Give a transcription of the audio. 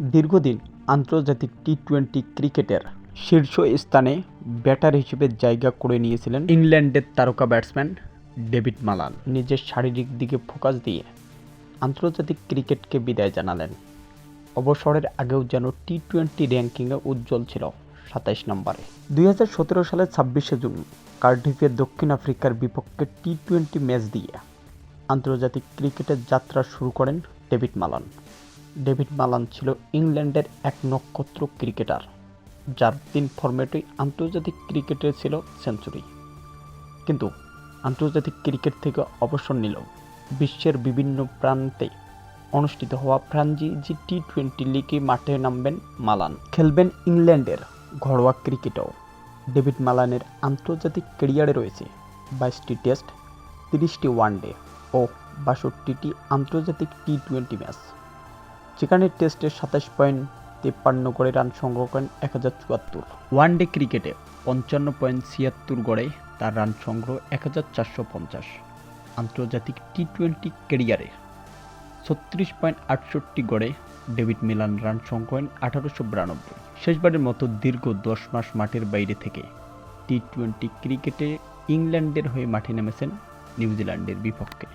দীর্ঘদিন আন্তর্জাতিক T twenty ক্রিকেটের শীর্ষ স্থানে ব্যাটার হিসেবে জায়গা করে নিয়েছিলেন ইংল্যান্ডের তারকা ব্যাটসম্যান ডেভিড মালান। নিজের শারীরিক দিকে ফোকাস দিয়ে আন্তর্জাতিক ক্রিকেটকে বিদায় জানালেন। অবসরের আগেও যেন টি টোয়েন্টি র্যাঙ্কিংয়ে উজ্জ্বল ছিল সাতাইশ নম্বরে। দুই হাজার সতেরো সালের ছাব্বিশে জুন কার্ডিফে দক্ষিণ আফ্রিকার বিপক্ষে টি টোয়েন্টি ম্যাচ দিয়ে আন্তর্জাতিক ক্রিকেটের যাত্রা শুরু করেন ডেভিড মালান। ডেভিড মালান ছিল ইংল্যান্ডের এক নক্ষত্র ক্রিকেটার, যার তিন ফরম্যাটেই আন্তর্জাতিক ক্রিকেটে ছিল সেঞ্চুরি। কিন্তু আন্তর্জাতিক ক্রিকেট থেকে অবসর নিল বিশ্বের বিভিন্ন প্রান্তে অনুষ্ঠিত হওয়া ফ্রাঞ্চাইজি টি টোয়েন্টি লিগে মাঠে নামবেন মালান। খেলবেন ইংল্যান্ডের ঘরোয়া ক্রিকেটেও। ডেভিড মালানের আন্তর্জাতিক ক্যারিয়ারে রয়েছে বাইশটি টেস্ট, তিরিশটি ওয়ানডে ও বাষট্টিটি আন্তর্জাতিক টি টোয়েন্টি ম্যাচ। যেখানে টেস্টে সাতাশ পয়েন্ট তেপ্পান্ন করে রান সংগ্রহ করেন এক হাজার চুয়াত্তর। ওয়ানডে ক্রিকেটে পঞ্চান্ন পয়েন্ট ছিয়াত্তর গড়ে তার রান সংগ্রহ এক হাজার চারশো পঞ্চাশ। আন্তর্জাতিক টি টোয়েন্টি ক্যারিয়ারে ছত্রিশ পয়েন্ট আটষট্টি গড়ে ডেভিড মিলান রান সংগ্রহ করেন আঠারোশো বিরানব্বই। শেষবারের মতো দীর্ঘ দশ মাস মাঠের বাইরে থেকে টি টোয়েন্টি ক্রিকেটে ইংল্যান্ডের হয়ে মাঠে নেমেছেন নিউজিল্যান্ডের বিপক্ষে।